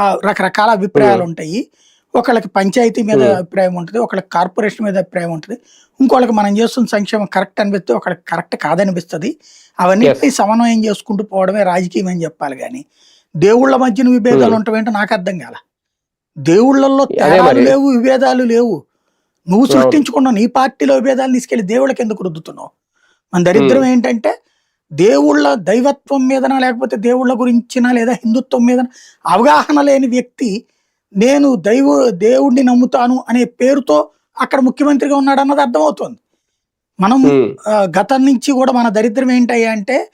రకరకాల అభిప్రాయాలు ఉంటాయి. ఒకళ్ళకి పంచాయతీ మీద అభిప్రాయం ఉంటుంది ఒకళ్ళకి కార్పొరేషన్ మీద అభిప్రాయం ఉంటుంది. ఇంకోళ్ళకి మనం చేస్తున్న సంక్షేమం కరెక్ట్ అనిపిస్తే ఒకళ్ళకి కరెక్ట్ కాదనిపిస్తుంది. అవన్నీ సమన్వయం చేసుకుంటూ పోవడమే రాజకీయం అని చెప్పాలి కానీ దేవుళ్ళ మధ్యన విభేదాలు. ఉంటావేంటో నాకు అర్థం కాల. దేవుళ్ళల్లో తేడాలు. లేవు విభేదాలు లేవు. నువ్వు సృష్టించుకున్న నీ పార్టీలో విభేదాలు తీసుకెళ్ళి దేవుళ్ళకి ఎందుకు రుద్దుతున్నావు? మన దరిద్రం ఏంటంటే దేవుళ్ళ దైవత్వం మీదనా లేకపోతే దేవుళ్ళ గురించినా లేదా హిందుత్వం మీద అవగాహన లేని వ్యక్తి నేను దైవ దేవుడిని నమ్ముతాను అనే పేరుతో అక్కడ ముఖ్యమంత్రిగా ఉన్నాడు అన్నది అర్థమవుతుంది. మనం గతం నుంచి కూడా మన దరిద్రం ఏంటయ్యా అంటే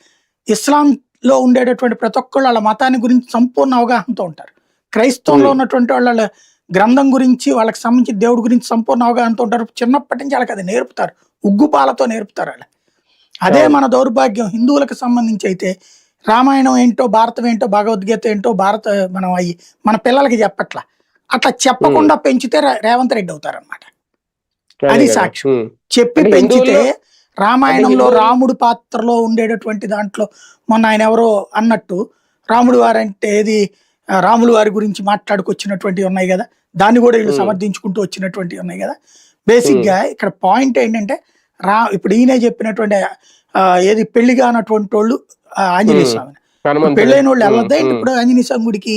ఇస్లాంలో ఉండేటటువంటి ప్రతి ఒక్కళ్ళు వాళ్ళ మతాన్ని గురించి సంపూర్ణ అవగాహనతో ఉంటారు. క్రైస్తవంలో. ఉన్నటువంటి వాళ్ళ గ్రంథం గురించి వాళ్ళకి సంబంధించి దేవుడి గురించి సంపూర్ణ అవగాహనతో ఉంటారు. చిన్నప్పటి నుంచి వాళ్ళకి అది నేర్పుతారు. ఉగ్గుపాలతో నేర్పుతారు వాళ్ళు. అదే. మన దౌర్భాగ్యం హిందువులకు సంబంధించి అయితే రామాయణం ఏంటో భారతం ఏంటో భగవద్గీత ఏంటో భారత మనం అయ్యి మన పిల్లలకి చెప్పట్లా అట్లా చెప్పకుండా పెంచితే రేవంత్ రెడ్డి అవుతారన్నమాట అదే. సాక్ష్యం. ఉమ్, చెప్పి పెంచితే రామాయణంలో రాముడు పాత్రలో ఉండేటటువంటి దాంట్లో మొన్న ఆయన ఎవరో అన్నట్టు రాముడు వారు అంటే ఏది ఆ, రాములు వారి గురించి మాట్లాడుకొచ్చినటువంటివి ఉన్నాయి కదా దాన్ని కూడా వీళ్ళు. సమర్థించుకుంటూ వచ్చినటువంటివి ఉన్నాయి కదా బేసిక్గా ఇక్కడ పాయింట్ ఏంటంటే రా ఇప్పుడు ఈయనే చెప్పినటువంటి ఏది పెళ్ళి కానటువంటి వాళ్ళు ఆ, ఆంజనేయ. స్వామి. పెళ్ళైన వాళ్ళు వెళ్ళొద్దా. ఇప్పుడు ఆంజనేయ స్వామి గుడికి